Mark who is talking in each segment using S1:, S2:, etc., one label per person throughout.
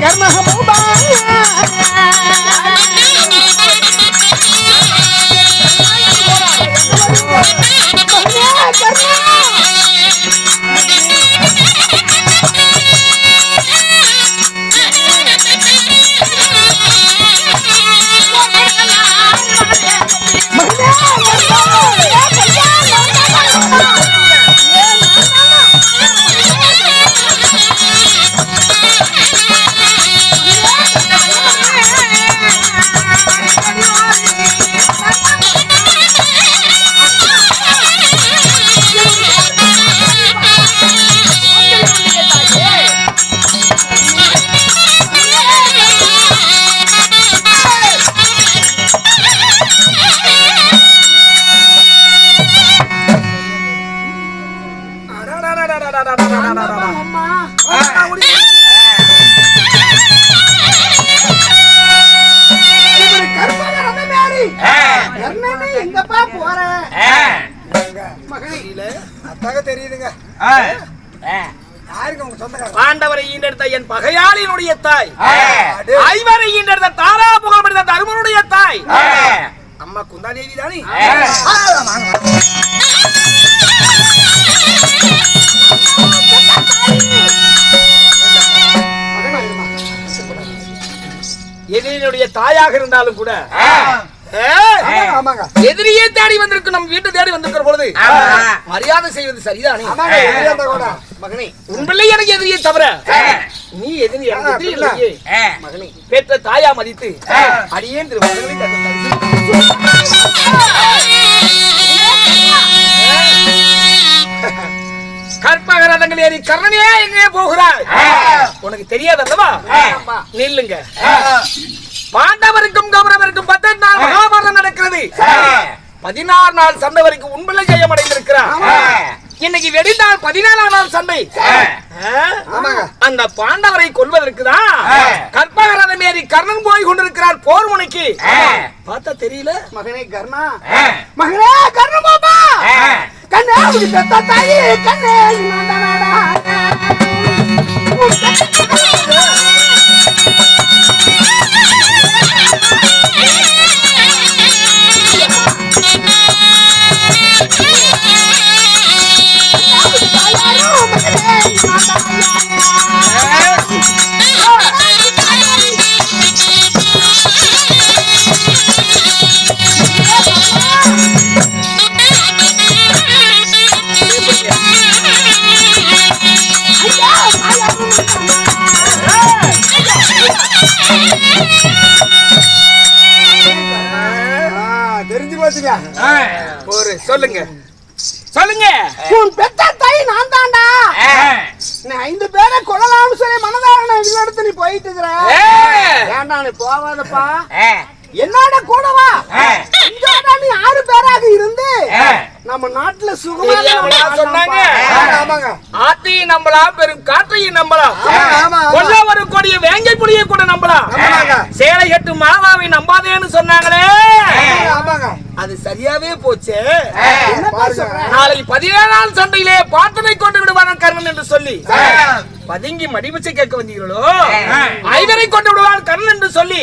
S1: என் கர்ம எங்கப்பா போற? மகனே
S2: அத்தாக தெரியுதுங்க.
S3: பாண்டவரை ஈண்டெடுத்த என் பகையாளினுடைய தாய். ஐவரை ஈண்டெடுத்த தாரா புகழ்பெடுத்த தருமனுடைய தாய். அம்மா குந்தாதேவி தானே? எதிரினுடைய தாயாக இருந்தாலும் கூட எதிரியே தேடி வந்திருக்கு நம்ம வீட்டு தேடி வந்திருக்கிற பொழுது. மரியாதை செய்வது சரிதானே?
S2: மகனே
S3: உன் பிள்ளை எனக்கு எதிரியே தவிர நீ எதிரி எனக்கு. மகனே பெற்ற தாயா மதித்து அடியேன் திருவாசகங்களை தந்த கற்பகரதங்கள் ஏறி கர்ணனே எங்கே போகிறாய்? உனக்கு தெரியாது அல்லவா? நில்லுங்க. பாண்டவருக்கும் கௌரவருக்கும் பத்து நாள் மகாபாரதம் நடக்கிறது. பதினாறு நாள் சண்டை வரைக்கும் உண்மையில ஜெயம் அடைந்திருக்கிறார் இன்னைக்கு வெடிந்தால் பதினாலாம் நாள் சண்டை. அந்த பாண்டவரை கொல்வதற்கு தான் கற்பகரதம் ஏறி கர்ணன் போய் கொண்டிருக்கிறார் போர் முனைக்கு பார்த்தா தெரியல?
S2: மகனே கர்ணா. மகனே கர்ண பாப்பா கண்ணே பெத்த தாயி கண்ணே
S3: ஒரு சொல்லுங்க. சொல்லுங்க.
S2: உன் பெத்த தாய் நான் தான்டா. நீ ஐந்து பேரை கொல்லலாம்னு சொல்லி இதுல எடுத்து நீ போயிட்டு இருக்கிற. ஏன்டா நீ போவாதப்பா என்னோட கூடவா நீ ஆறு பேராக இருந்து நம்ம நாட்டுல
S3: சொன்னாங்க.
S2: ஆமாங்க
S3: ஆத்தையும் நம்பலாம் பெரும் காற்றையும் நம்பலாம். கொல்ல வரும் கொடிய வேங்கை புலியை கூட நம்பலாம். சேலை கட்டு மாவாவை நம்பாதேன்னு சொன்னாங்களே.
S2: ஆமாங்க.
S3: அது சரியாவே போச்சு? நாளை பதினேழாம் சண்டையிலே பாட்டனை கொண்டு விடுவான் கர்ணன் என்று சொல்லி. பதுங்கி மடிபிச்சை கேட்க வந்தீர்களோ? ஐவரை கொண்டு விடுவான் கர்ணன் என்று சொல்லி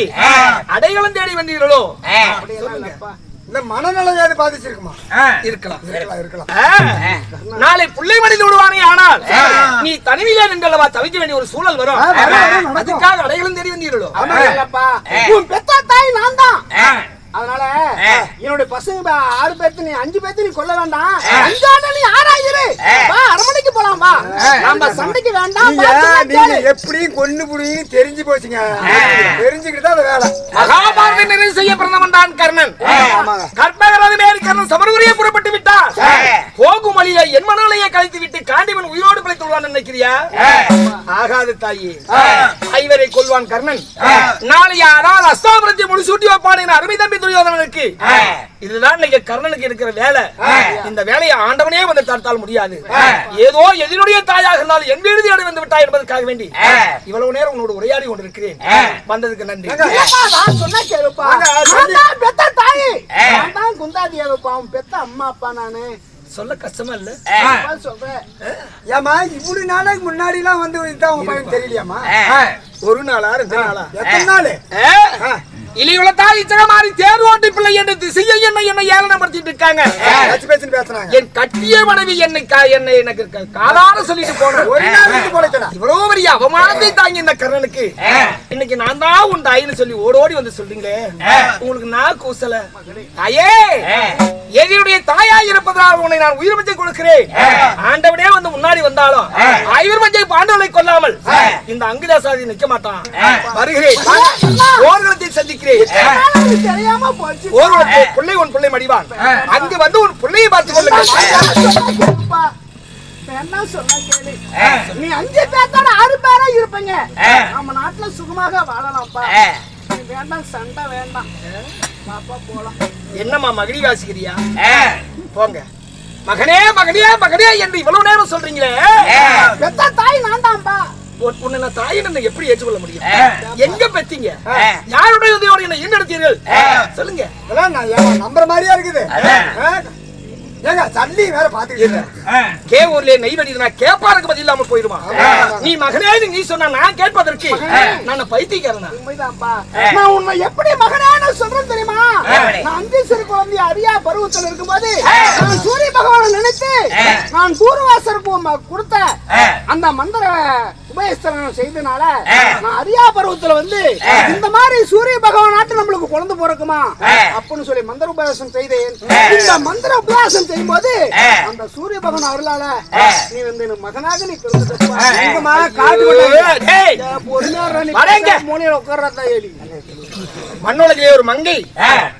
S3: அடைகளும் தேடி வந்தீர்களோ.
S2: இந்த மனநலம் பாதிச்சிருக்குமா?
S3: இருக்கலாம்
S2: இருக்கலாம்
S3: நாளை புள்ளை மடிந்து விடுவானே ஆனால் நீ தனிமையிலே நின்றல்லவா? தவிக்க வேண்டிய ஒரு சூழல் வரும். அதுக்காக அடைகளும் தேடி வந்தீர்களோ?
S2: பெத்த தாய் நான் தான் அதனால என்னுடைய பசங்க ஆறு பேர்த்து நீ அஞ்சு பேர்த்து நீ கொல்ல வேண்டாம். அஞ்சாண்ட நீ ஆறாயிரு. வா அரமனைக்கு போலாம் வா. நம்ம சண்டைக்கு வேண்டாம்
S4: நீங்க. எப்படியும் கொண்டு புடிங்கன்னு தெரிஞ்சு போச்சுங்க. தெரிஞ்சுக்கிட்டு தான் அது வேலை.
S3: மகாபாரத நிறைவு செய்ய பிறந்தவன் தான் கர்ணன். கர்ப்பகரது மேல் கர்ணன் சமரபுரியே புறப்பட்டு விட்டார் போகும் வழியில என் மனநிலையை கழித்து விட்டு காண்டிவன் உயிரோடு பிழைத்துள்ளான் நினைக்கிறியா? ஆகாது தாயி. ஐவரை கொல்வான் கர்ணன். நாளைய அதாவது அஸ்தாபுரத்தை முடிசூட்டி வைப்பான் அருமை தம்பி துரியோதனனுக்கு இதுதான் இன்னைக்கு கர்ணனுக்கு இருக்கிற வேலை. இந்த வேலையை ஆண்டவனே வந்து தடுத்தால் முடியாது. ஏதோ எதினுடைய தாயாக இருந்தாலும் என் வீடு தேடி வந்து விட்டாய் என்பதற்காக வேண்டி. இவ்வளவு நேரம் உன்னோட உரையாடி கொண்டிருக்கிறேன். வந்ததுக்கு நன்றி.
S2: சொன்னா தாயி. நான் தான் குந்தாதி ஏகப்பா, அவன் பெத்த அம்மா அப்பா நானு.
S3: சொல்ல கஷ்டமா இல்ல?
S2: சொல்றேன்.
S4: ஏமா இவ்வளவு நாளைக்கு முன்னாடி எல்லாம் வந்து உங்க பையன் தெரியலையாமா
S3: ஒரு நாளா ரெண்டு நாளா?
S4: எத்தனை நாள்?
S3: இலியுலத்தா இச்சகமாரி தேர் ஓட்டி பிள்ளை என்று திசையை என்ன என்ன ஏளனப்படுத்திட்டு இருக்காங்க.
S4: பேச்சு பேச்சுன்னு பேசுறாங்க.
S3: என் கட்டிய மனைவி என்னை கா- என்னை எனக்கு காலார சொல்லிட்டு போனோம்
S4: ஒரு நாள்
S3: இவ்வளவு பெரிய அவமானத்தை தாங்கி இந்த கர்ணனுக்கு. இன்னைக்கு நான் தான் உன் தாயின்னு சொல்லி ஓடோடி வந்து சொல்றீங்களே? உங்களுக்கு நான் கூசல. தாயே எதிரியுடைய தாயா இருப்பதால் உன்னை நான் உயிர் மஞ்சை கொடுக்கிறேன். ஆண்டவனே வந்து முன்னாடி வந்தாலும் ஐவர் மஞ்சை பாண்டவனை கொல்லாமல் இந்த அங்குதாசாதி நிக்க மாட்டான். வருகிறேன். ஓர்வலத்தை சந்திக்கிறேன்.
S2: தெரியாம போச்சு.
S3: ஓர்வலத்தை பிள்ளை உன் பிள்ளை மடிவான். அங்கு வந்து உன் பிள்ளையை
S2: கேளுப்பா. நான் என்ன சொன்னா கேளு. நீ அஞ்சு பேர்த்தோட ஆறு பேரா இருப்பீங்க. நம்ம நாட்டுல சுகமாக வாழலாம்ப்பா. நீ வேண்டாம் சண்டை வேண்டாம். பாப்பா போலாம்.
S3: என்னம்மா மகிழி வாசிக்கிறியா? போங்க. மகனே மகனே மகனே என்று இவ்வளவு நேரம் சொல்றீங்களே?
S2: பெத்த தாய் நான் தான்ப்பா
S3: உன்- உன்னை நான் தாயின்னு எப்படி ஏற்றுக்கொள்ள முடியும்? எங்க பெத்தீங்க? யாருடைய உதவியோடு என்னை ஈண்டெடுத்தீர்கள் சொல்லுங்க.
S4: இதெல்லாம் நான் நம்புற மாதிரியா இருக்குது? ஏங்க சல்லி வேற பாத்துக்கிட்டு
S3: கே ஊர்ல நெய் வெடினா கேப்பாருக்கு பதில் இல்லாம நீ மகனே நீ சொன்னா நான் கேட்பதற்கு நான் பைத்தியக்காரனா?
S2: உண்மைதான்ப்பா நான் உன்னை எப்படி மகனான சொல்றேன் தெரியுமா? நான் அஞ்சு சிறு குழந்தை அறியா பருவத்தில் இருக்கும்போது நான் சூரிய பகவானை நினைத்து நான் தூர்வாசருக்கு உம்ம கொடுத்த அந்த மந்திர உபயஸ்தலம் செய்தனால நான் அரியா பருவத்துல வந்து இந்த மாதிரி சூரிய பகவான் நாட்டு நம்மளுக்கு குழந்தை பிறக்குமா? அப்படின்னு சொல்லி மந்திர உபதேசம் செய்தேன். இந்த மந்திர உபதேசம் செய்யும்போது அந்த சூரிய பகவான் அருளால நீ வந்து மகனாக நீ
S4: காட்டு
S2: உட்கார்றதா ஏலி?
S3: மண்ணுலகிலே ஒரு மங்கை.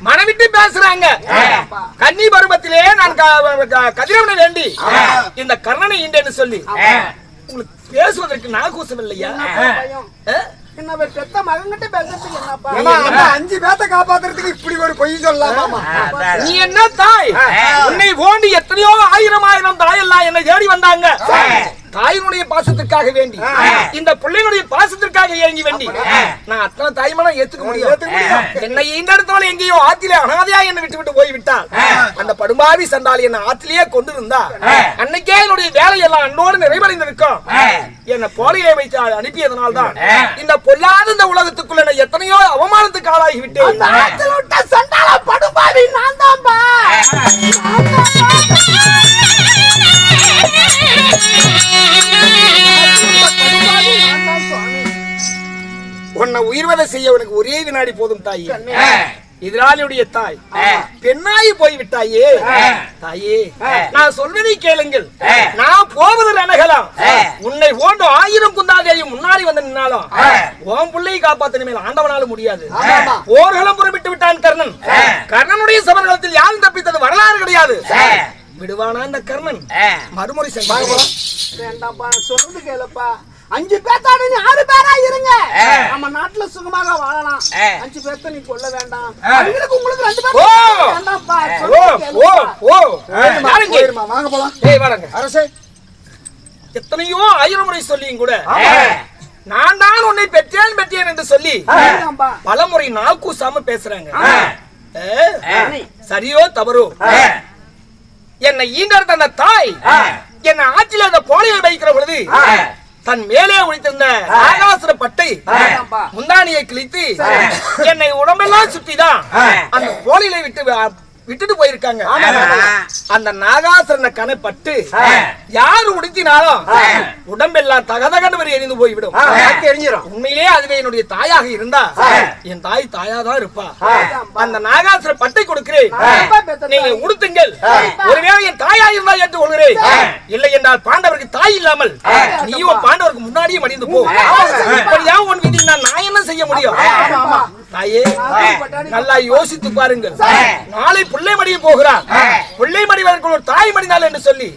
S3: மனவிட்டு பேசுறாங்க. கன்னி பருவத்திலே நான் கதிரவனை வேண்டி இந்த கர்ணனை ஈண்டேன்னு சொல்லி. உங்களுக்கு பேசுவதற்கு நாகூசம் இல்லையா?
S2: என்ன அவர் பெத்த மகன்கிட்ட பேசுறதுக்கு என்னப்பா?
S4: அஞ்சு பேத்த காப்பாத்துறதுக்கு இப்படி ஒரு பொய் சொல்லலாமா?
S3: நீ என்ன தாய்? உன்னை ஓண்டி எத்தனையோ ஆயிரம் ஆயிரம் தாயெல்லாம் என்னை தேடி வந்தாங்க. தாயினுடைய பாசத்திற்காக வேண்டி. இந்த பிள்ளைகளுடைய பாசத்திற்காக ஏங்கி வேண்டி. நான் அத்தனை தாய்மனம் ஏத்துக்க முடியும். என்னை ஈண்டெடுத்தவள் எங்கேயோ ஆத்திலே அனாதையா என்னை விட்டு விட்டு போய் விட்டாள் அந்த படுமாவி சண்டாளி என்ன ஆத்திலேயே கொண்டு இருந்தா அன்னைக்கே என்னுடைய வேலையெல்லாம் அன்னோடு நிறைவடைந்திருக்கும். என்னை போலியை வைத்து அனுப்பியதனால் தான் இந்த பொல்லாத இந்த உலகத்துக்குள்ள நான் எத்தனையோ அவமானத்துக்கு ஆளாகி விட்டேன்
S2: விட்ட சண்டால படுபாவி நான் தான்பா
S3: உயிர்வதை செய்ய உனக்கு ஒரே வினாடி போதும் தாயே. எதிராளியுடைய தாய். பெண்ணாயி போய் விட்டாயே தாயே நான் சொல்வதை கேளுங்கள். நான் போவதில் அணுகலாம் உன்னை போன்ற ஆயிரம் குந்தாதேயும் முன்னாடி வந்து நின்னாலும் உன் பிள்ளையை காப்பாத்தின மேல் ஆண்டவனால முடியாது. போர்களும் புறப்பட்டு விட்டான் கர்ணன். கர்ணனுடைய சமர்களத்தில் யாரும் தப்பித்தது வரலாறு கிடையாது. விடுவானா இந்த கர்ணன்? மறுமுறை சென்று
S2: வேண்டாம்ப்பா சொல்றது கேளுப்பா. அஞ்சு பேத்தாடு நீ ஆறு பேரா இருங்க. நம்ம நாட்டுல சுகமாக வாழலாம். அஞ்சு பேர்த்த நீ கொல்ல வேண்டாம். அவங்களுக்கு உங்களுக்கு ரெண்டு! பேரும்
S4: வாங்க போலாம். அரசே.
S3: எத்தனையோ ஆயிரம் முறை சொல்லியும் கூட. நான் தான் உன்னை பெற்றேன் பெற்றேன் என்று சொல்லி. பலமுறை நாக்கூசாம பேசுறாங்க. சரியோ தவறோ? என்னை ஈண்டெடுத்த அந்த தாய் என்னை ஆட்சியில் அந்த போலியை வைக்கிற பொழுது தன் மேலே ஒழித்திருந்த ஆகாசுர பட்டை. முந்தானியை கிழித்து என்னை உடம்பெல்லாம் சுத்திதான் அந்த போலியை விட்டு விட்டுட்டு போயிருக்காங்க. அந்த நாகாசுரனை கணப்பட்டு யாரு உடுத்தினாலும் உடம்பெல்லாம் தகதகன்னு வரை எரிந்து போய்விடும்.
S4: எரிஞ்சிரும்?
S3: உண்மையிலே அதுவே என்னுடைய தாயாக இருந்தா என் தாய் தாயாதான் இருப்பா. அந்த நாகாசுர பட்டை கொடுக்கிறேன். நீங்க உடுத்துங்கள். ஒருவேளை என் தாயா இருந்தா ஏற்றுக் கொள்கிறேன் இல்லை என்றால் பாண்டவருக்கு தாய் இல்லாமல் நீயும் பாண்டவருக்கு முன்னாடியே மடிந்து போ. இப்படிதான் உன் விதி நான் என்ன செய்ய முடியும்? தாயே நல்லா யோசித்து பாருங்கள். நாளை பிள்ளை மடிய போகிறான். பிள்ளை மடிவதற்கு ஒரு தாய் மடிந்தாள் என்று சொல்லி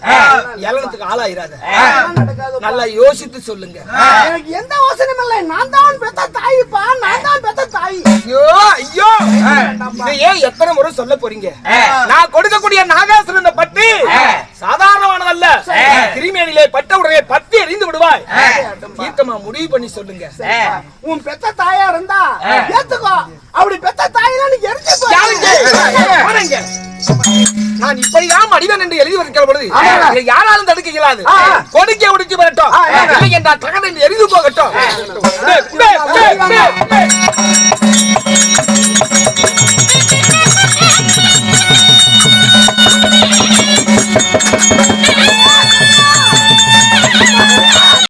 S3: ஏளனத்துக்கு ஆளாயிராத. நல்லா யோசித்து சொல்லுங்க.
S2: எனக்கு எந்த யோசனையும் இல்லை. நான் தான் பெத்த தாய்ப்பா. நான் தான் பெத்த தாய்.
S3: ஐயோ ஐயோ. இதை ஏன் எத்தனை முறை சொல்ல போறீங்க? நான் கொடுக்கக்கூடிய நாகாசுரன் பட்டு சாதாரணமானதல்ல. திருமேனிலே பட்ட உடனே பத்தி எறிந்து விடுவாய். சரிம்மா முடிவு பண்ணி சொல்லுங்க.
S2: உன் பெத்த தாயா இருந்தா ஏத்துக்கோ. அப்படி பெத்த தாயெல்லாம் நீ எரிஞ்சு
S3: நான் இப்படிதான் மடிவன் என்று எழுதி வைக்கிற பொழுது யாராலும் தடுக்க இயலாது. கொடுக்க உடிச்சு வரட்டும். இல்லை என்றால் தகவல் எரிந்து போகட்டும். Thank you.